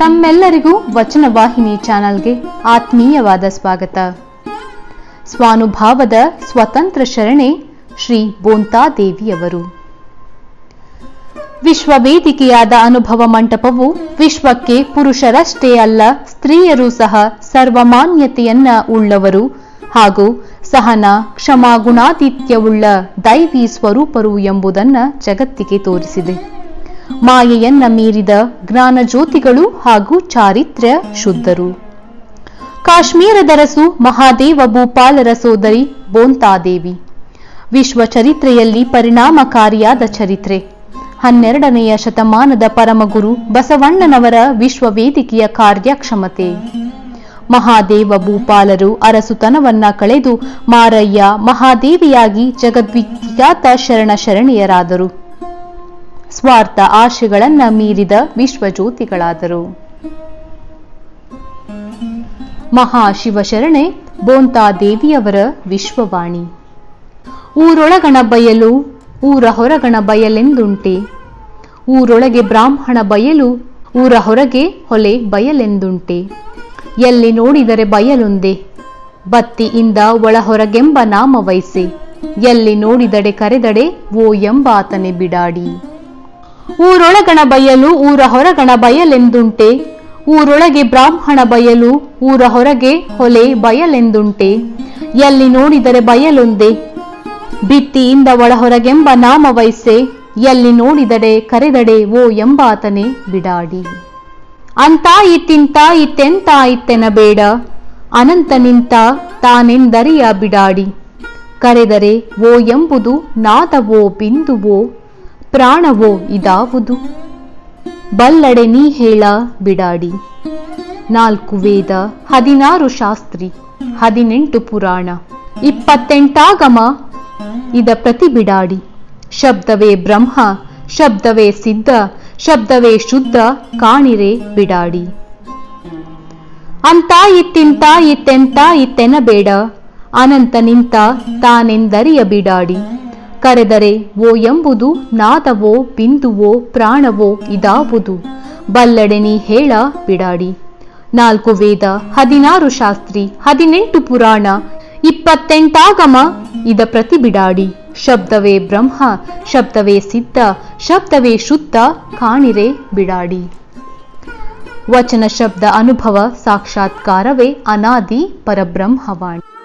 ತಮ್ಮೆಲ್ಲರಿಗೂ ವಚನ ವಾಹಿನಿ ಚಾನಲ್ಗೆ ಆತ್ಮೀಯವಾದ ಸ್ವಾಗತ. ಸ್ವಾನುಭಾವದ ಸ್ವತಂತ್ರ ಶರಣೆ ಶ್ರೀ ಬೋಂತಾದೇವಿಯವರು. ವಿಶ್ವವೇದಿಕೆಯಾದ ಅನುಭವ ಮಂಟಪವು ವಿಶ್ವಕ್ಕೆ ಪುರುಷರಷ್ಟೇ ಅಲ್ಲ, ಸ್ತ್ರೀಯರು ಸಹ ಸರ್ವಮಾನ್ಯತೆಯನ್ನ ಉಳ್ಳವರು ಹಾಗೂ ಸಹನ ಕ್ಷಮಾ ಗುಣಾತಿಥ್ಯವುಳ್ಳ ದೈವಿ ಸ್ವರೂಪರು ಎಂಬುದನ್ನು ಜಗತ್ತಿಗೆ ತೋರಿಸಿದೆ. ಮಾಯೆಯನ್ನ ಮೀರಿದ ಜ್ಞಾನ ಜ್ಯೋತಿಗಳು ಹಾಗೂ ಚಾರಿತ್ರ್ಯ ಶುದ್ಧರು. ಕಾಶ್ಮೀರದರಸು ಮಹಾದೇವ ಭೂಪಾಲರ ಸೋದರಿ ಬೋಂತಾದೇವಿ. ವಿಶ್ವ ಚರಿತ್ರೆಯಲ್ಲಿ ಪರಿಣಾಮಕಾರಿಯಾದ ಚರಿತ್ರೆ. ಹನ್ನೆರಡನೆಯ ಶತಮಾನದ ಪರಮಗುರು ಬಸವಣ್ಣನವರ ವಿಶ್ವವೇದಿಕೆಯ ಕಾರ್ಯಕ್ಷಮತೆ. ಮಹಾದೇವ ಭೂಪಾಲರು ಅರಸುತನವನ್ನ ಕಳೆದು ಮಾರಯ್ಯ ಮಹಾದೇವಿಯಾಗಿ ಜಗದ್ವಿಖ್ಯಾತ ಶರಣ ಶರಣೆಯರಾದರು. ಸ್ವಾರ್ಥ ಆಶೆಗಳನ್ನ ಮೀರಿದ ವಿಶ್ವಜ್ಯೋತಿಗಳಾದರು. ಮಹಾಶಿವಶರಣೆ ಬೋಂತಾದೇವಿಯವರ ವಿಶ್ವವಾಣಿ. ಊರೊಳಗಣ ಬಯಲು ಊರ ಹೊರಗಣ ಬಯಲೆಂದುಂಟೆ ಊರೊಳಗೆ ಬ್ರಾಹ್ಮಣ ಬಯಲು ಊರ ಹೊರಗೆ ಹೊಲೆ ಬಯಲೆಂದುಂಟೆ. ಎಲ್ಲಿ ನೋಡಿದರೆ ಬಯಲೊಂದೆ. ಬತ್ತಿಯಿಂದ ಒಳಹೊರಗೆಂಬ ನಾಮ ವಹಿಸಿ. ಎಲ್ಲಿ ನೋಡಿದಡೆ ಕರೆದಡೆ ಓ ಎಂಬಾತನೆ ಬಿಡಾಡಿ. ಊರೊಳಗಣ ಬಯಲು ಊರ ಹೊರಗಣ ಬಯಲೆಂದುಂಟೆ. ಊರೊಳಗೆ ಬ್ರಾಹ್ಮಣ ಬಯಲು ಊರ ಹೊರಗೆ ಹೊಲೆ ಬಯಲೆಂದುಂಟೆ. ಎಲ್ಲಿ ನೋಡಿದರೆ ಬಯಲೊಂದೆ. ಭಿತ್ತಿಯಿಂದ ಒಳಹೊರಗೆಂಬ ನಾಮ ವಹಿಸೆ. ಎಲ್ಲಿ ನೋಡಿದಡೆ ಕರೆದಡೆ ಓ ಎಂಬಾತನೆ ಬಿಡಾಡಿ. ಅಂತ ಇತ್ತಿಂತ ಇತ್ತೆಂತ ಇತ್ತೆನ ಬೇಡ ಅನಂತ ನಿಂತ ತಾನೆಂದರಿಯ ಬಿಡಾಡಿ. ಕರೆದರೆ ಓ ಎಂಬುದು ನಾದವೋ ಬಿಂದುವೋ ಪ್ರಾಣವೋ ಇದಾವುದು? ಬಲ್ಲಡೆ ನೀ ಹೇಳ ಬಿಡಾಡಿ. ನಾಲ್ಕು ವೇದ, ಹದಿನಾರು ಶಾಸ್ತ್ರಿ, ಹದಿನೆಂಟು ಪುರಾಣ, ಇಪ್ಪತ್ತೆಂಟಾಗಮ, ಇದ ಪ್ರತಿ ಬಿಡಾಡಿ. ಶಬ್ದವೇ ಬ್ರಹ್ಮ, ಶಬ್ದವೇ ಸಿದ್ಧ, ಶಬ್ದವೇ ಶುದ್ಧ ಕಾಣಿರೆ ಬಿಡಾಡಿ. ಅಂತ ಇತ್ತಿಂತ ಇತ್ತೆಂತ ಇತ್ತೆನ ಬೇಡ ಅನಂತ ನಿಂತ ತಾನೆಂದರಿಯ ಬಿಡಾಡಿ. ಕರೆದರೆ, ಓ ಎಂಬುದು ನಾದವೋ, ಬಿಂದುವೋ, ಪ್ರಾಣವೋ ಇದಾವುದು. ಬಲ್ಲಡೆನಿ ಹೇಳ, ಬಿಡಾಡಿ. ನಾಲ್ಕು ವೇದ, ಹದಿನಾರು ಶಾಸ್ತ್ರಿ, ಹದಿನೆಂಟು ಪುರಾಣ, ಇಪ್ಪತ್ತೆಂಟಾಗಮ, ಇದ ಪ್ರತಿ ಬಿಡಾಡಿ. ಶಬ್ದವೇ ಬ್ರಹ್ಮ, ಶಬ್ದವೇ ಸಿದ್ಧ, ಶಬ್ದವೇ ಶುದ್ಧ, ಕಾಣಿರೆ ಬಿಡಾಡಿ. ವಚನ ಶಬ್ದ ಅನುಭವ, ಸಾಕ್ಷಾತ್ಕಾರವೇ ಅನಾದಿ ಪರಬ್ರಹ್ಮವಾಣಿ.